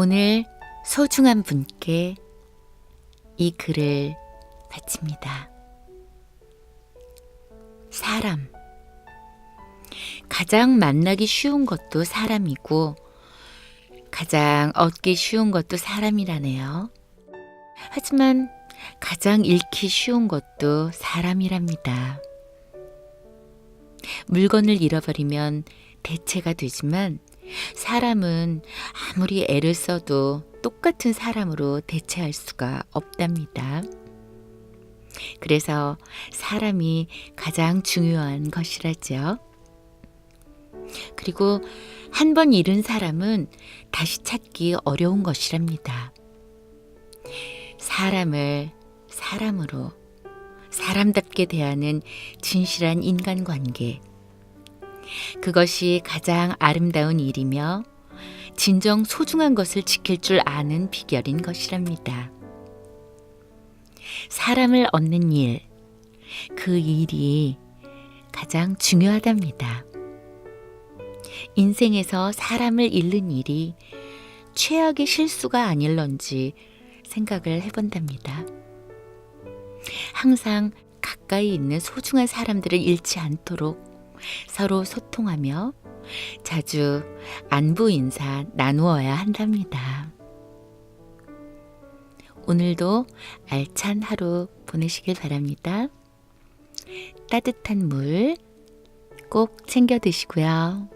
오늘 소중한 분께 이 글을 바칩니다. 사람. 가장 만나기 쉬운 것도 사람이고, 가장 얻기 쉬운 것도 사람이라네요. 하지만 가장 잃기 쉬운 것도 사람이랍니다. 물건을 잃어버리면 대체가 되지만 사람은 아무리 애를 써도 똑같은 사람으로 대체할 수가 없답니다. 그래서 사람이 가장 중요한 것이라죠. 그리고 한 번 잃은 사람은 다시 찾기 어려운 것이랍니다. 사람을 사람으로 사람답게 대하는 진실한 인간관계. 그것이 가장 아름다운 일이며 진정 소중한 것을 지킬 줄 아는 비결인 것이랍니다. 사람을 얻는 일, 그 일이 가장 중요하답니다. 인생에서 사람을 잃는 일이 최악의 실수가 아닐런지 생각을 해본답니다. 항상 가까이 있는 소중한 사람들을 잃지 않도록 서로 소통하며 자주 안부 인사 나누어야 한답니다. 오늘도 알찬 하루 보내시길 바랍니다. 따뜻한 물 꼭 챙겨 드시고요.